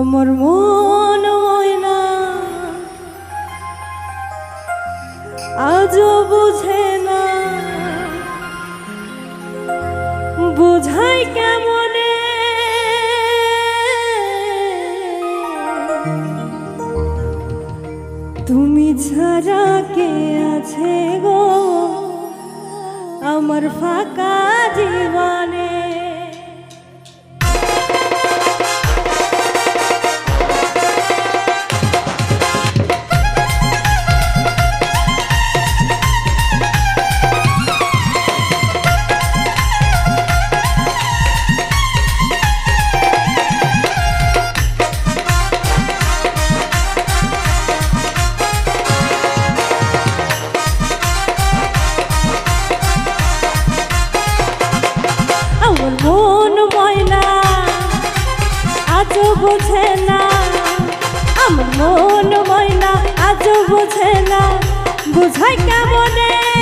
আমার মন ময়না। আজও বুঝে না। বুঝাই কেমনে? তুমি ছাড়া কে আছে গো? আমার ফাঁকা জীবনে। মন ময়না আজও বোঝে না। বুঝাই কেমনে?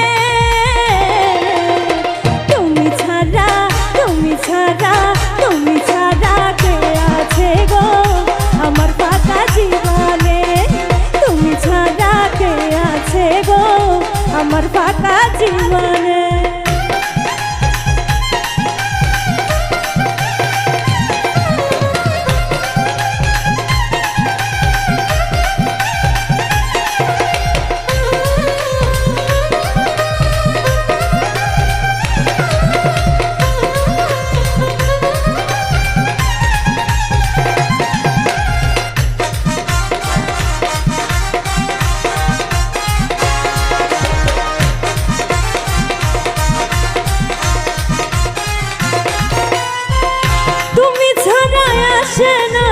আসে না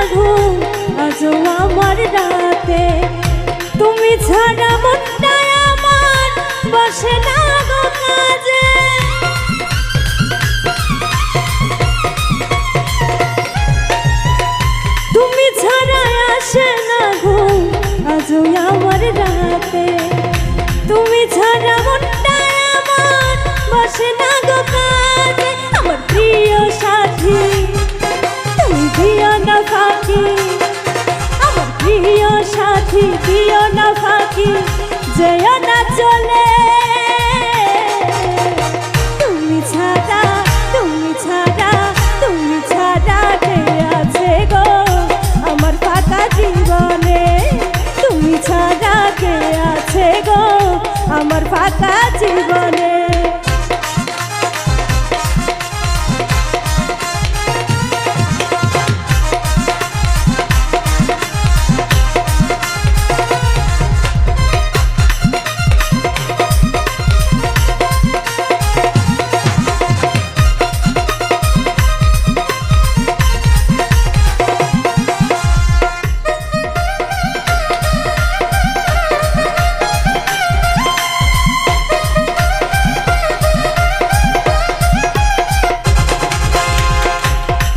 আমার রাতে। তুমি ছাড়া মনটা আমার বসে না তুমি রাতে। তুমি ছাড়া মনটা আমার বসে না না চলে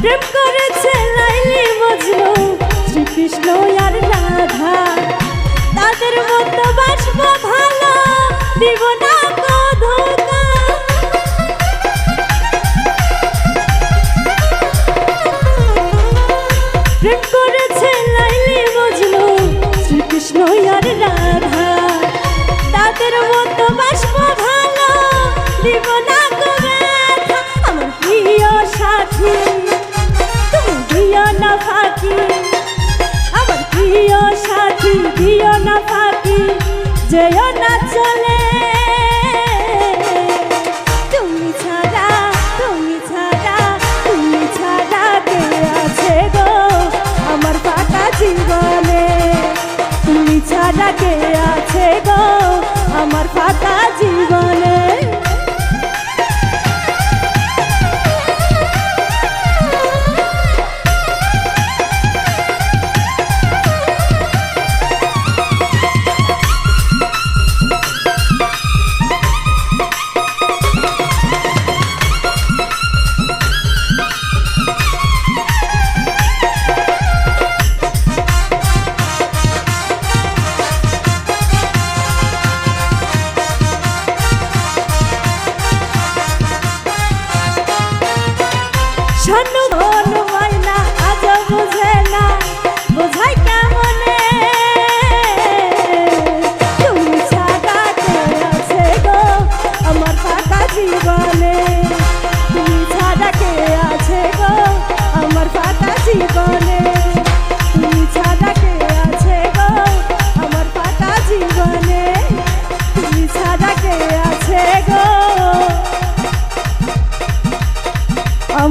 প্রেম করেছে লাইলি মজনু, শ্রীকৃষ্ণ আর রাধা। তাদের মতো বাসব ভালো, দিব না প্রেম করেছে লাইলি রাধা। তাদের মতো বাসব যেও না চলে। তুমি ছাড়া তুমি ছাড়া তুমি ছাড়া কে আছে গো আমার পাতা জীবনে? তুমি ছাড়া কে আছে গো আমার জীবনে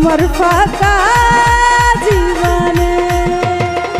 আমার ফাঁকা।